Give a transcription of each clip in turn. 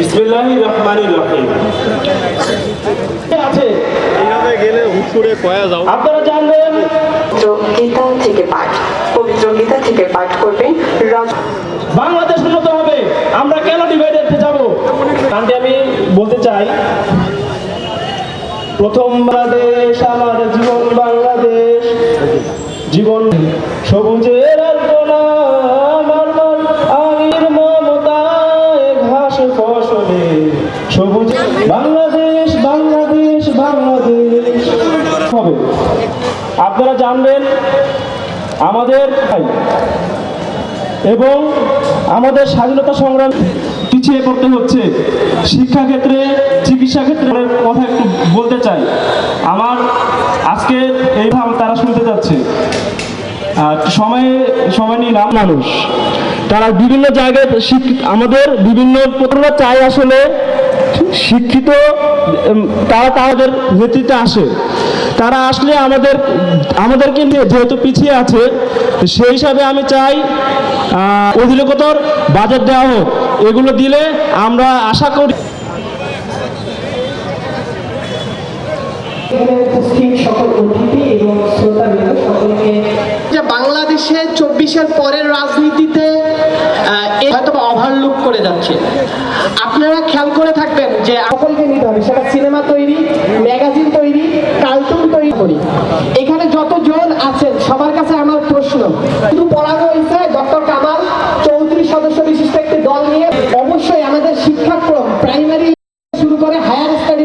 বিসমিল্লাহির রহমানির রহিম। আছে। এইভাবে গেলে হুটুরে কয়া যাও। আপনারা জানবেন। গীতা থেকে পাঠ। পবিত্র গীতা থেকে পাঠ করবেন। বাংলাদেশ উন্নত হবে। আমরা কেন ডিভাইডেড যাব? গানটি আমি বলতে চাই। প্রথম বাংলাদেশ আমার জীবন বাংলাদেশ। জীবন সবুজের আলপনা। হবে। আপনারা জানবেন, আমাদের এবং আমাদের স্বাধীনতা সংগ্রাম পিছিয়ে পড়তে হচ্ছে। শিক্ষাক্ষেত্রে চিকিৎসা ক্ষেত্রে কথা একটু বলতে চাই। আমার আজকে এই তারা শুনতে যাচ্ছে। সময়ে, সময় নিয়ে নিলাম মানুষ। তারা বিভিন্ন জায়গায় আমাদের বিভিন্ন প্রতিভা চাই আসলে শিক্ষিত তারা তাদের নেতৃত্বে আসে। তারা আসলে আমাদের, আমাদেরকে নিয়ে যেহেতু পিছিয়ে আছে, সেই হিসাবে আমি চাই অধিকতর বাজেট দেওয়া হোক। এগুলো দিলে আমরা আশা করি সকল অতিথি এবং শ্রোতাবৃন্দ করে যাচ্ছে। আপনারা খেয়াল করে থাকবেন যে সকলকে নিতে হবে সেটা সিনেমা তৈরি, ম্যাগাজিন তৈরি, কার্টুন তৈরি। করি এখানে যত জন আছেন, সবার কাছে আমার প্রশ্ন। শুধু পড়ানো হয়েছে, ডক্টর কামাল চৌত্রিশ সদস্য বিশিষ্ট একটি দল নিয়ে। অবশ্যই আমাদের শিক্ষাক্রম প্রাইমারি শুরু করে হায়ার স্টাডি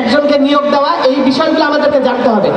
একজনকে নিয়োগ দেওয়া, এই বিষয়গুলো আমাদেরকে জানতে হবে।